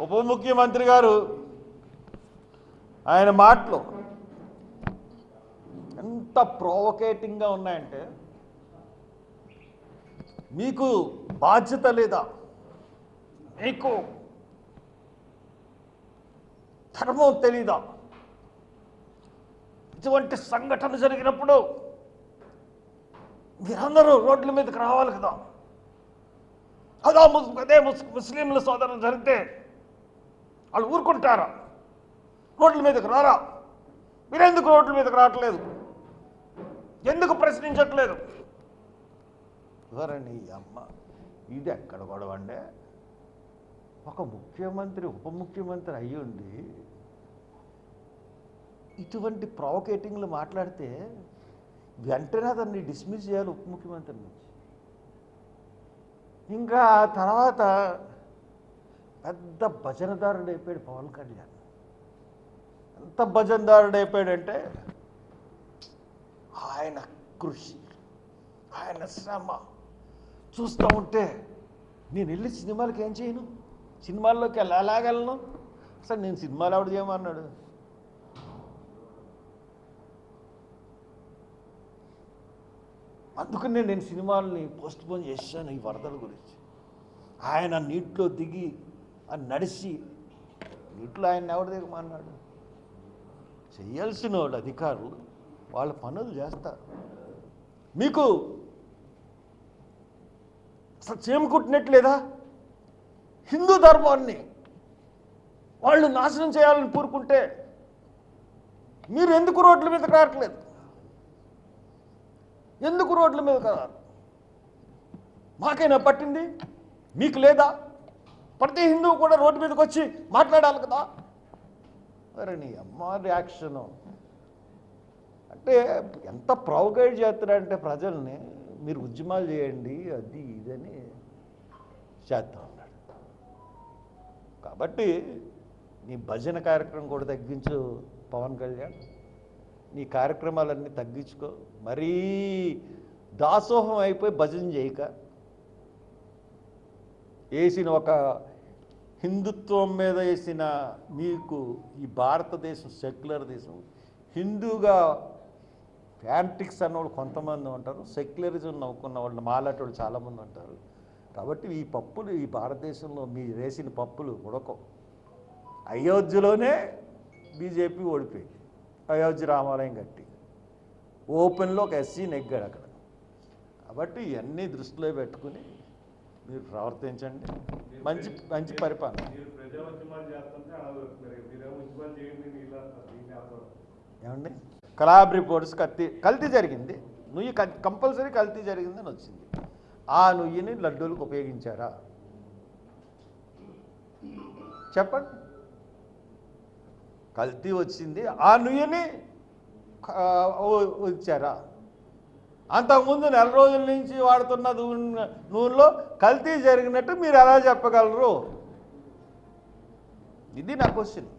ఉప ముఖ్యమంత్రి గారు ఆయన మాటలు ఎంత ప్రోవకేటింగ్గా ఉన్నాయంటే మీకు బాధ్యత లేదా? మీకు ధర్మం తెలీదా? ఇటువంటి సంఘటన జరిగినప్పుడు మీరందరూ రోడ్ల మీదకి రావాలి కదా. అదా ముస్ అదే ముస్ ముస్లింల సోదరులు జరిగితే వాళ్ళు ఊరుకుంటారా? రోడ్ల మీదకి రారా? మీరెందుకు రోడ్ల మీదకి రావట్లేదు? ఎందుకు ప్రశ్నించట్లేదు? ఎవరండి అమ్మ? ఇది ఎక్కడ గొడవ అండి ఒక ముఖ్యమంత్రి ఉప ముఖ్యమంత్రి అయ్యుండి ఇటువంటి ప్రొవకేటింగ్లు మాట్లాడితే వెంటనే అతన్ని డిస్మిస్ చేయాలి ఉప ముఖ్యమంత్రి నుంచి. ఇంకా తర్వాత పెద్ద భజనదారుడు అయిపోయాడు పవన్ కళ్యాణ్. ఎంత భజనదారుడు అయిపోయాడంటే ఆయన కృషి ఆయన శ్రమ. చూస్తూ ఉంటే నేను వెళ్ళి సినిమాలకు ఏం చేయను? సినిమాల్లోకి వెళ్ళి ఎలాగలను అసలు నేను సినిమాలు ఆవిడ చేయమన్నాడు? అందుకనే నేను సినిమాలని పోస్ట్ పోన్ చేశాను ఈ వరదల గురించి. ఆయన నీటిలో దిగి అని నడిచి ఇట్లా ఆయన ఎవరు దిగమన్నాడు చేయాల్సిన వాళ్ళు అధికారులు వాళ్ళ పనులు చేస్తారు. మీకు అసలు చేమకుట్టినట్లేదా హిందూ ధర్మాన్ని వాళ్ళు నాశనం చేయాలని కోరుకుంటే మీరు ఎందుకు రోడ్ల మీద రావట్లేదు ఎందుకు రోడ్ల మీద రారు మాకైనా పట్టింది? మీకు లేదా? ప్రతి హిందువు కూడా రోడ్డు మీదకి వచ్చి మాట్లాడాలి కదా. అరే నీ అమ్మ రియాక్షను అంటే ఎంత ప్రొవగైడ్ చేస్తారంటే ప్రజల్ని మీరు ఉద్యమాలు చేయండి అది ఇదని చేస్తా ఉన్నాడు. కాబట్టి నీ భజన కార్యక్రమం కూడా తగ్గించు పవన్ కళ్యాణ్. నీ కార్యక్రమాలన్నీ తగ్గించుకో. మరీ దాసోహం అయిపోయి భజన చేయక. వేసిన ఒక హిందుత్వం మీద వేసిన మీకు ఈ భారతదేశం సెక్యులర్ దేశం హిందూగా ప్యాంటిక్స్ అన్నవాళ్ళు కొంతమంది ఉంటారు సెక్యులరిజం నవ్వుకున్న వాళ్ళు మాలాంటి వాళ్ళు చాలామంది ఉంటారు. కాబట్టి ఈ పప్పులు ఈ భారతదేశంలో మీరు వేసిన పప్పులు ఉడకం అయోధ్యలోనే బీజేపీ ఓడిపోయింది. అయోధ్య రామాలయం కట్టి. ఓపెన్లో ఒక ఎస్సీ నెగ్గాడు అక్కడ. కాబట్టి ఇవన్నీ దృష్టిలో పెట్టుకుని మీరు ప్రవర్తించండి. మంచి మంచి పరిపాలన. ఏమండి? కలాబ్ రిపోర్ట్స్ కత్తి కల్తీ జరిగింది. నుయ్యి కంపల్సరీ కల్తీ జరిగిందని వచ్చింది. ఆ నుయ్యిని లడ్డూలకు ఉపయోగించారా? చెప్పండి. కల్తీ వచ్చింది. ఆ నుయ్యిని ఇచ్చారా అంతకుముందు నెల రోజుల నుంచి వాడుతున్న నూనెలో కల్తీ జరిగినట్టు మీరు ఎలా చెప్పగలరు? ఇది నా క్వశ్చన్